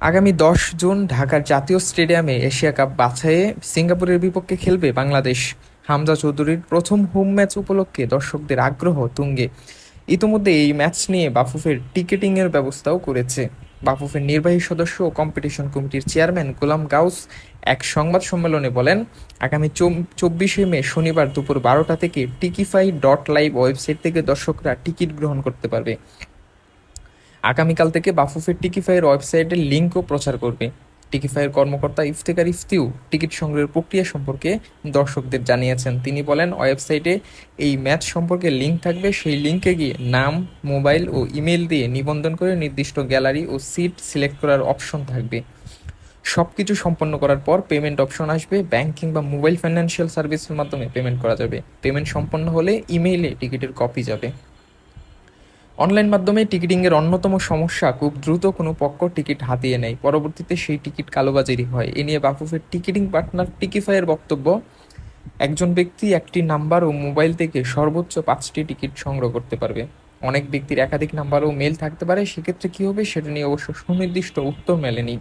আগামী দশ জুন ঢাকার জাতীয় স্টেডিয়ামে এশিয়া কাপ বাছাইয়ে সিঙ্গাপুরের বিপক্ষে খেলবে বাংলাদেশ। হামজা চৌধুরীর প্রথম হোম ম্যাচ উপলক্ষে দর্শকদের আগ্রহ তুঙ্গে। ইতোমধ্যে এই ম্যাচ নিয়ে বাফুফের টিকেটিংয়ের ব্যবস্থাও করেছে। বাফুফের নির্বাহী সদস্য ও কম্পিটিশন কমিটির চেয়ারম্যান গোলাম গাউস এক সংবাদ সম্মেলনে বলেন, আগামী চব্বিশে মে শনিবার দুপুর বারোটা থেকে টিকিফাই ডট লাইভ ওয়েবসাইট থেকে দর্শকরা টিকিট গ্রহণ করতে পারবে। আগামীকাল থেকে বাফুফের টিকিফাইয়ের ওয়েবসাইটের লিঙ্কও প্রচার করবে। টিকিফাইয়ের কর্মকর্তা ইফতেকার ইফতিউ টিকিট সংগ্রহের প্রক্রিয়া সম্পর্কে দর্শকদের জানিয়েছেন। তিনি বলেন, ওয়েবসাইটে এই ম্যাচ সম্পর্কে লিঙ্ক থাকবে। সেই লিঙ্কে গিয়ে নাম, মোবাইল ও ইমেল দিয়ে নিবন্ধন করে নির্দিষ্ট গ্যালারি ও সিট সিলেক্ট করার অপশন থাকবে। সব কিছু সম্পন্ন করার পর পেমেন্ট অপশন আসবে। ব্যাংকিং বা মোবাইল ফাইন্যান্সিয়াল সার্ভিসের মাধ্যমে পেমেন্ট করা যাবে। পেমেন্ট সম্পন্ন হলে ইমেইলে টিকিটের কপি যাবে। অনলাইন মাধ্যমে টিকিটিংয়ের অন্যতম সমস্যা, খুব দ্রুত কোনো পক্ষ টিকিট হাতিয়ে নেয়। পরবর্তীতে সেই টিকিট কালোবাজারি হয়। এ নিয়ে বাফুফের টিকিটিং পার্টনার টিকিফাইয়ের বক্তব্য, একজন ব্যক্তি একটি নাম্বার ও মোবাইল থেকে সর্বোচ্চ পাঁচটি টিকিট সংগ্রহ করতে পারবে। অনেক ব্যক্তির একাধিক নাম্বার ও মেল থাকতে পারে। সেক্ষেত্রে কী হবে সেটা নিয়ে অবশ্য সুনির্দিষ্ট উত্তর মেলেনি।